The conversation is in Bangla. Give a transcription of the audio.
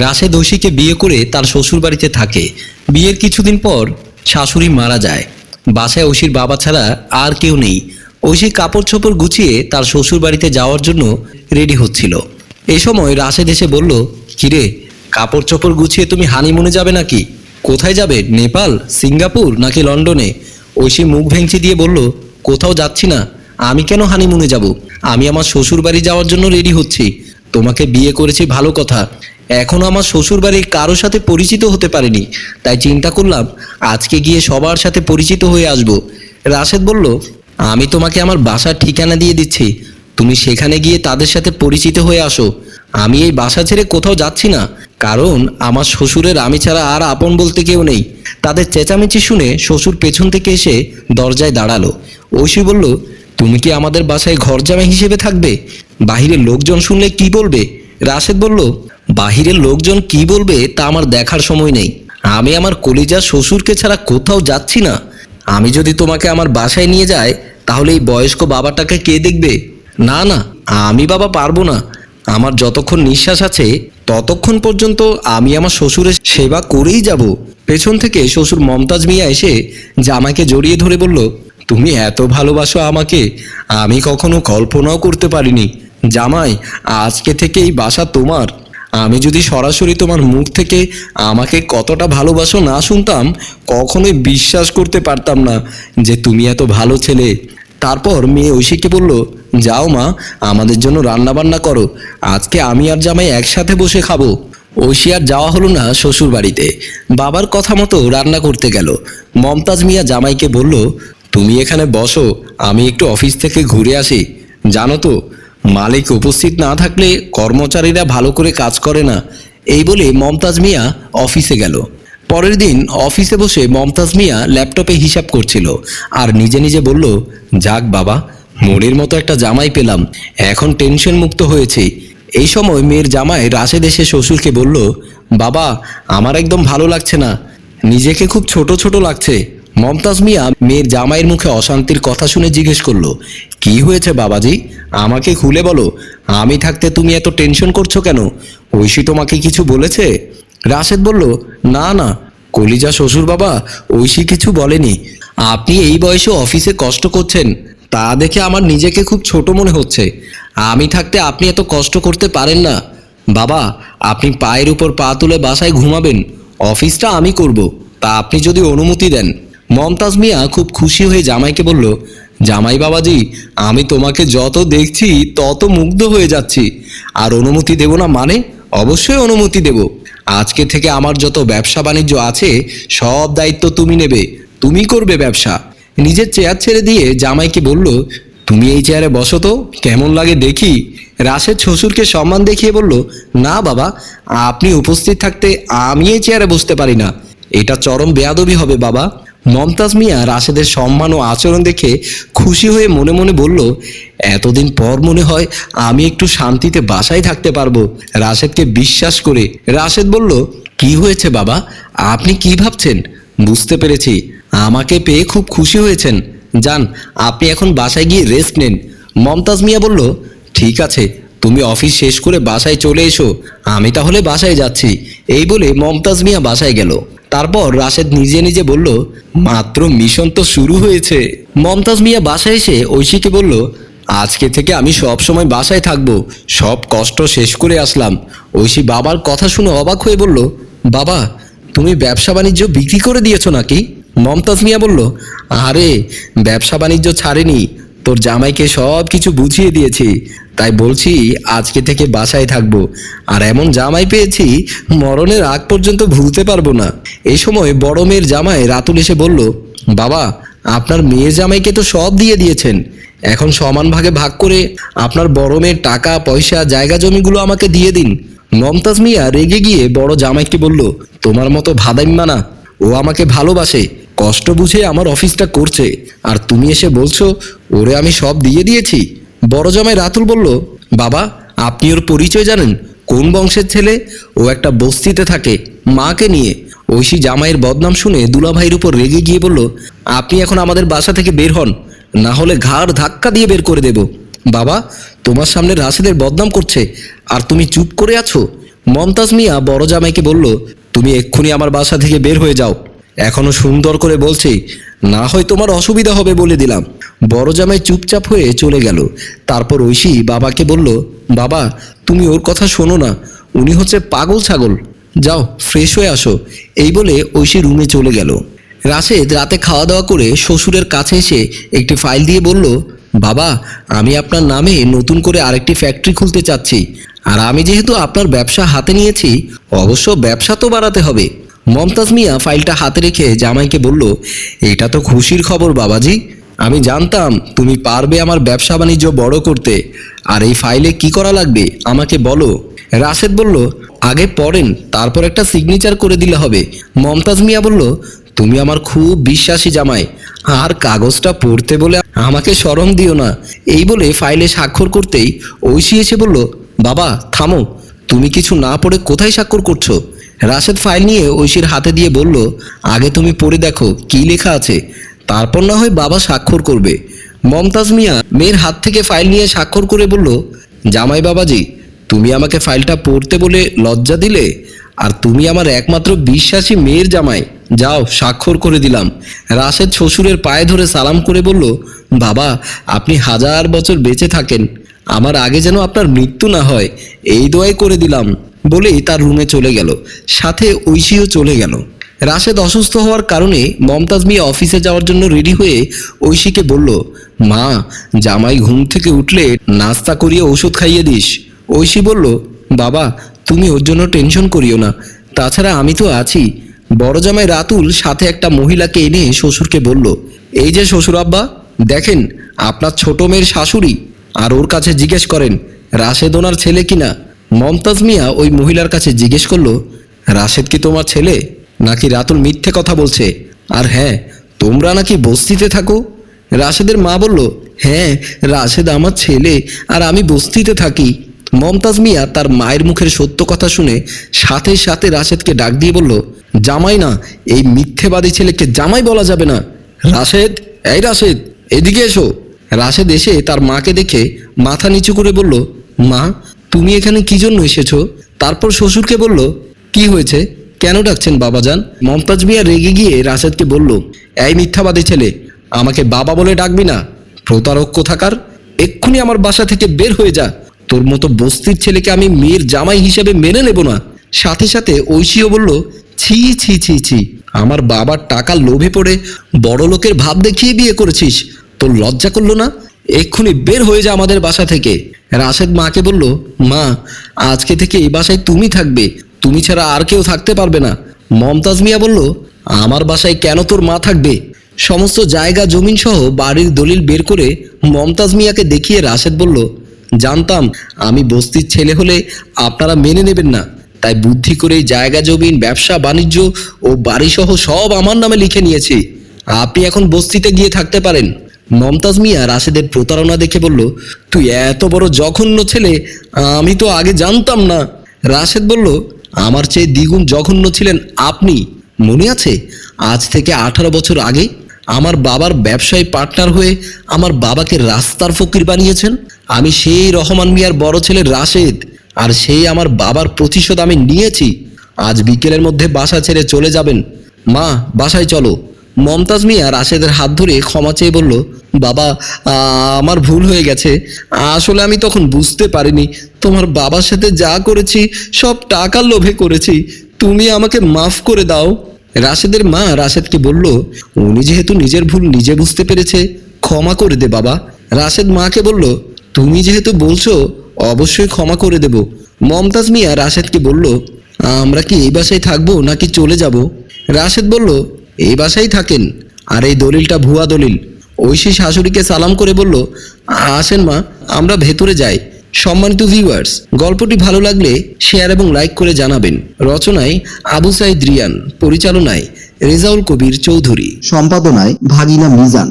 রাশেদ ঐশীকে বিয়ে করে তার শ্বশুর বাড়িতে থাকে। বিয়ের কিছুদিন পর শাশুড়ি মারা যায়। বাসায় ঐশীর বাবা ছাড়া আর কেউ নেই। ঐশী কাপড় চোপড় গুছিয়ে তার শ্বশুর বাড়িতে যাওয়ার জন্য রেডি হচ্ছিল। এই সময় রাশেদ এসে বলল, কিরে কাপড় চোপড় গুছিয়ে তুমি হানিমুনে যাবে নাকি? কোথায় যাবে, নেপাল, সিঙ্গাপুর নাকি লন্ডনে? ঐশী মুখ ভেঙচি দিয়ে বলল, কোথাও যাচ্ছি না। আমি কেন হানিমুনে যাব? আমি আমার শ্বশুর বাড়ি যাওয়ার জন্য রেডি হচ্ছি। তোমাকে বিয়ে করেছি ভালো কথা। এখনও আমার শ্বশুর বাড়ির কারোর সাথে পরিচিত হতে পারিনি। তাই চিন্তা করলাম, আজকে গিয়ে সবার সাথে পরিচিত হয়ে আসব। রাশেদ বলল, আমি তোমাকে আমার বাসার ঠিকানা দিয়ে দিচ্ছি। তুমি সেখানে গিয়ে তাদের সাথে পরিচিত হয়ে আসো। আমি এই বাসা ছেড়ে কোথাও যাচ্ছি না। কারণ আমার শ্বশুরের আমি ছাড়া আর আপন বলতে কেউ নেই। তাদের চেঁচামেচি শুনে শ্বশুর পেছন থেকে এসে দরজায় দাঁড়াল। ঐশী বলল, তুমি কি আমাদের বাসায় ঘর জামাই হিসেবে থাকবে? বাহিরের লোকজন শুনলে কি বলবে? রাশেদ বলল বাহিরের লোকজন কি বলবে তা আমার দেখার সময় নেই। আমি আমার কলিজার শ্বশুরকে ছাড়া কোথাও যাচ্ছি না। আমি যদি তোমাকে আমার বাসায় নিয়ে যাই, তাহলে এই বয়স্ক বাবাটাকে কে দেখবে? না না, আমি বাবা পারব না। আমার যতক্ষণ নিঃশ্বাস আছে, ততক্ষণ পর্যন্ত আমি আমার শ্বশুরের সেবা করেই যাব। পেছন থেকে শ্বশুর মমতাজ মিয়া এসে জামাইকে জড়িয়ে ধরে বলল, তুমি এত ভালোবাসো আমাকে, আমি কখনো কল্পনাও করতে পারিনি। জামাই, আজকে থেকে এই বাসা তোমার। আমি যদি সরাসরি তোমার মুখ থেকে আমাকে কতটা ভালোবাসো না শুনতাম, কখনোই বিশ্বাস করতে পারতাম না যে তুমি এত ভালো ছেলে। তারপর মেয়ে ঐশীকে বলল, যাও মা, আমাদের জন্য রান্না বান্না করো। আজকে আমি আর জামাই একসাথে বসে খাব। ঐশী আর যাওয়া হলো না শ্বশুর বাড়িতে বাবার কথা মতো রান্না করতে গেল। মমতাজ মিয়া জামাইকে বলল, তুমি এখানে বসো, আমি একটু অফিস থেকে ঘুরে আসি। জানো তো মালিক উপস্থিত না থাকলে কর্মচারীরা ভালো করে কাজ করে না। এই বলে মমতাজ মিয়া অফিসে গেল। পরের দিন অফিসে বসে মমতাজ মিয়া ল্যাপটপে হিসাব করছিল আর নিজে নিজে বলল, যাক বাবা মোড়ের মতো একটা জামাই পেলাম, এখন টেনশন মুক্ত হয়েছে। এই সময় মেয়ের জামাই রাশেদ এসে শ্বশুরকে বলল, বাবা, আমার একদম ভালো লাগছে না, নিজেকে খুব ছোট ছোট লাগছে। মমতাজ মিয়া মেয়ের জামাইয়ের মুখে অশান্তির কথা শুনে জিজ্ঞেস করল, কি হয়েছে বাবাজি? আমাকে খুলে বলো, আমি থাকতে তুমি এত টেনশন করছ কেন? ঐশী তোমাকে কিছু বলেছে? রাশেদ বলল, না না, কলিজা শ্বশুর বাবা ঐশী কিছু বলেনি। আপনি এই বয়সে অফিসে কষ্ট করছেন, তা দেখে আমার নিজেকে খুব ছোট মনে হচ্ছে। আমি থাকতে আপনি এত কষ্ট করতে পারেন না। বাবা, আপনি পায়ের উপর পা তুলে বাসায় ঘুমাবেন, অফিসটা আমি করব, তা আপনি যদি অনুমতি দেন। মমতাজ মিয়া খুব খুশি হয়ে জামাইকে বলল জামাই বাবাজি, আমি তোমাকে যত দেখছি তত মুগ্ধ হয়ে যাচ্ছি। আর অনুমতি দেব না মানে? অবশ্যই অনুমতি দেব। আজকে থেকে আমার যত ব্যবসা বাণিজ্য আছে, সব দায়িত্ব তুমি নেবে। তুমি করবে ব্যবসা। নিজের চেয়ার ছেড়ে দিয়ে জামাইকে বলল, তুমি এই চেয়ারে বসো তো, কেমন লাগে দেখি? রাশেদ শ্বশুরকে সম্মান দেখিয়ে বলল, না বাবা, আপনি উপস্থিত থাকতে আমি এই চেয়ারে বসতে পারি না। এটা চরম বেয়াদবি হবে বাবা। মমতাজ মিয়া রাশেদের সম্মান ও আচরণ দেখে খুশি হয়ে মনে মনে বলল, এতদিন পর মনে হয় আমি একটু শান্তিতে বাসায় থাকতে পারব। রাশেদকে বিশ্বাস করে রাশেদ বলল, কি হয়েছে বাবা? আপনি কি ভাবছেন? বুঝতে পেরেছি। আমাকে পেয়ে খুব খুশি হয়েছেন। যান, আপনি এখন বাসায় গিয়ে রেস্ট নেন। মমতাজ মিয়া বলল, ঠিক আছে, তুমি অফিস শেষ করে বাসায় চলে এসো। আমি তাহলে বাসায় যাচ্ছি। এই বলে মমতাজ মিয়া বাসায় গেল। তারপর রাশেদ নিজে নিজে বলল, মাত্র মিশন তো শুরু হয়েছে। মমতাজ মিয়া বাসায় এসে ঐশীকে বলল, আজকে থেকে আমি সব সময় বাসায় থাকব, সব কষ্ট শেষ করে আসলাম। ঐশী বাবার কথা শুনে অবাক হয়ে বলল, বাবা, তুমি ব্যবসা বাণিজ্য বিক্রি করে দিয়েছ নাকি? মমতাজ মিয়া বলল, আরে, ব্যবসা বাণিজ্য ছাড়েনি, তোর জামাইকে সব কিছু বুঝিয়ে দিয়েছি। তাই বলছি, আজকে থেকে বাসায় থাকব। আর এমন জামাই পেয়েছি, মরণের আগ পর্যন্ত ভুলতে পারব না। এই সময় বড় মেয়ের জামাই রাতুল এসে বলল, বাবা, আপনার মেয়ের জামাইকে তো সব দিয়ে দিয়েছেন। এখন সমান ভাগে ভাগ করে আপনার বড় মেয়ের টাকা, পয়সা, জায়গা জমিগুলো আমাকে দিয়ে দিন। মমতাজ মিয়া রেগে গিয়ে বড় জামাইকে বলল, তোমার মতো ভাদাইম্মা না, ও আমাকে ভালোবাসে, কষ্ট বুঝে আমার অফিসটা করছে। আর তুমি এসে বলছো, ওরে আমি সব দিয়ে দিয়েছি। বড় জামাই রাতুল বলল, বাবা, আপনি ওর পরিচয় জানেন। কোন বংশের ছেলে? ও একটা বস্তিতে থাকে মাকে নিয়ে। ঐশী জামাইয়ের বদনাম শুনে দুলাভাইয়ের উপর রেগে গিয়ে বলল, আপনি এখন আমাদের বাসা থেকে বের হন। না হলে ঘাড় ধাক্কা দিয়ে বের করে দেব। বাবা, তোমার সামনে রাশেদের বদনাম করছে। আর তুমি চুপ করে আছো? মমতাজ মিয়া বড় জামাইকে বলল, তুমি এক্ষুনি আমার বাসা থেকে বের হয়ে যাও। এখনও সুন্দর করে বলছি না হয় তোমার অসুবিধা হবে বলে দিলাম। বড় জামাই চুপচাপ হয়ে চলে গেল। তারপর ঐশী বাবাকে বলল, বাবা, তুমি ওর কথা শোনো না। উনি হচ্ছে পাগল ছাগল। যাও, ফ্রেশ হয়ে আসো। এই বলে ঐশী রুমে চলে গেল। রাশেদ রাতে খাওয়া দাওয়া করে শ্বশুরের কাছে এসে একটি ফাইল দিয়ে বলল, বাবা, আমি আপনার নামে নতুন করে আরেকটি ফ্যাক্টরি খুলতে চাচ্ছি। আর আমি যেহেতু আপনার ব্যবসা হাতে নিয়েছি, অবশ্য ব্যবসা তো বাড়াতে হবে। মমতাজ মিয়া ফাইলটা হাতে রেখে জামাইকে বলল, এটা তো খুশির খবর বাবাজি। আমি জানতাম তুমি পারবে আমার ব্যবসা বাণিজ্য বড় করতে। আর এই ফাইলে কি করা লাগবে? আমাকে বলো। রাশেদ বলল, আগে পড়েন, তারপর একটা সিগনেচার করে দিলে হবে। মমতাজ মিয়া বলল, তুমি আমার খুব বিশ্বাসী জামাই। আর কাগজটা পড়তে বলে আমাকে সরম দিও না। এই বলে ফাইলে স্বাক্ষর করতেই ঐশী এসে বলল, বাবা, থামো। তুমি কিছু না পড়ে কোথায় স্বাক্ষর করছ? রাশেদ ফাইল নিয়ে ঐশীর হাতে দিয়ে বলল, আগে তুমি পড়ে দেখো, কি লেখা আছে। তারপর না হয় বাবা স্বাক্ষর করবে। মমতাজ মিয়া মেয়ের হাত থেকে ফাইল নিয়ে স্বাক্ষর করে বলল, জামাই বাবাজি, তুমি আমাকে ফাইলটা পড়তে বলে লজ্জা দিলে? আর তুমি আমার একমাত্র বিশ্বাসী মেয়ের জামাই। যাও, স্বাক্ষর করে দিলাম। রাশেদ শ্বশুরের পায়ে ধরে সালাম করে বলল, বাবা, আপনি হাজার বছর বেঁচে থাকেন। আমার আগে যেন আপনার মৃত্যু না হয়, এই দোয়াই করে দিলাম। বলেই তার রুমে চলে গেল। সাথে ঐশীও চলে গেল। রাশেদ অসুস্থ হওয়ার কারণে মমতাজ মিয়া অফিসে যাওয়ার জন্য রেডি হয়ে ঐশীকে বলল, মা, জামাই ঘুম থেকে উঠলে নাস্তা করিয়ে ওষুধ খাইয়ে দিস। ঐশী বলল, বাবা, তুমি ওর জন্য টেনশন করিও না। তাছাড়া আমি তো আছি। বড় জামাই রাতুল সাথে একটা মহিলাকে এনে শ্বশুরকে বলল, এই যে শ্বশুর আব্বা, দেখেন, আপনার ছোট মেয়ের শাশুড়ি আর ওর কাছে জিজ্ঞেস করেন, রাশেদ ওনার ছেলে কিনা? মমতাজ মিয়া ওই মহিলার কাছে জিজ্ঞেস করল, রাশেদ কি তোমার ছেলে? নাকি রাতুল মিথ্যে কথা বলছে? আর হ্যাঁ তোমরা নাকি বস্তিতে থাকো? রাশেদের মা বলল হ্যাঁ রাশেদ আমার ছেলে, আর আমি বস্তিতে থাকি। মমতাজ মিয়া তার মায়ের মুখের সত্য কথা শুনে সাথে সাথে রাশেদকে ডাক দিয়ে বলল, জামাই না, এই মিথ্যেবাদী ছেলেকে জামাই বলা যাবে না। রাশেদ, এই রাশেদ, এদিকে এসো। রাশেদ এসে তার মাকে দেখে মাথা নিচু করে বলল, মা তুমি এখানে কি জন্য এসেছ? তারপর শ্বশুরকে বলল, কি হয়েছে? কেন ডাকছেন বাবাজান? মমতাজ মিয়া রেগে গিয়ে রাশেদকে বলল, এই মিথ্যাবাদী ছেলে, আমাকে বাবা বলে ডাকবি না। প্রতারক কোথাকার? এক্ষুনি আমার বাসা থেকে বের হয়ে যা। তোর মতো বস্তির ছেলেকে আমি মেয়ের জামাই হিসেবে মেনে নেব না। সাথে সাথে ঐশীও বলল, ছি ছি ছি ছি। আমার বাবার টাকা লোভে পড়ে বড় লোকের ভাব দেখিয়ে বিয়ে করেছিস। তোর লজ্জা করল না? এক্ষুনি বের হয়ে যা আমাদের বাসা থেকে। রাশেদ মাকে বলল, মা, আজকে থেকে এই বাসায় তুমি থাকবে। তুমি ছাড়া আর কেউ থাকতে পারবে না। মমতাজ মিয়া বলল, আমার বাসায় কেন তোর মা থাকবে? সমস্ত জায়গা জমিন সহ বাড়ির দলিল বের করে মমতাজ মিয়াকে দেখিয়ে রাশেদ বলল, জানতাম, আমি বস্তির ছেলে হলে আপনারা মেনে নেবেন না। তাই বুদ্ধি করে জায়গা, জমিন, ব্যবসা, বাণিজ্য ও বাড়ি সহ সব আমার নামে লিখে নিয়েছি। আপনি এখন বস্তিতে গিয়ে থাকতে পারেন। মমতাজ মিয়া রাশেদের প্রতারণা দেখে বলল, তুই এত বড় জঘন্য ছেলে, আমি তো আগে জানতাম না। রাশেদ বলল, আমার চেয়ে দ্বিগুণ জঘন্য ছিলেন আপনি, মনে আছে? আজ থেকে আঠারো বছর আগে আমার বাবার ব্যবসায়ী পার্টনার হয়ে আমার বাবাকে রাস্তার ফকির বানিয়েছেন। আমি সেই রহমান মিয়ার বড় ছেলে রাশেদ, আর সেই আমার বাবার প্রতিশোধ আমি নিয়েছি। আজ বিকেলের মধ্যে বাসা ছেড়ে চলে যাবেন। মা, বাসায় চলো। মমতাজ মিয়া রাশেদের হাত ধরে ক্ষমা চেয়ে বলল, বাবা আমার ভুল হয়ে গেছে। আসলে আমি তখন বুঝতে পারিনি। তোমার বাবার সাথে যা করেছি, সব টাকার লোভে করেছি। তুমি আমাকে মাফ করে দাও। রাশেদের মা রাশেদকে বলল, উনি যেহেতু নিজের ভুল নিজে বুঝতে পেরেছে, ক্ষমা করে দে বাবা। রাশেদ মাকে বলল, তুমি যেহেতু বলছো, অবশ্যই ক্ষমা করে দেব। মমতাজ মিয়া রাশেদকে বলল, আমরা কি এই বাসায় থাকব নাকি চলে যাব? রাশেদ বলল এই বাসায় থাকেন। আর এই দলিলটা ভুয়া দলিল। ঐশী শাশুড়িকে সালাম করে বলল, আসেন মা, আমরা ভেতরে যাই। সম্মানিত ভিউয়ার্স গল্পটি ভালো লাগলে শেয়ার এবং লাইক করে জানাবেন। রচনায় আবু সাইদ রিয়ান, পরিচালনায় রেজাউল কবির চৌধুরী। সম্পাদনায় ভাগিনা মিজান।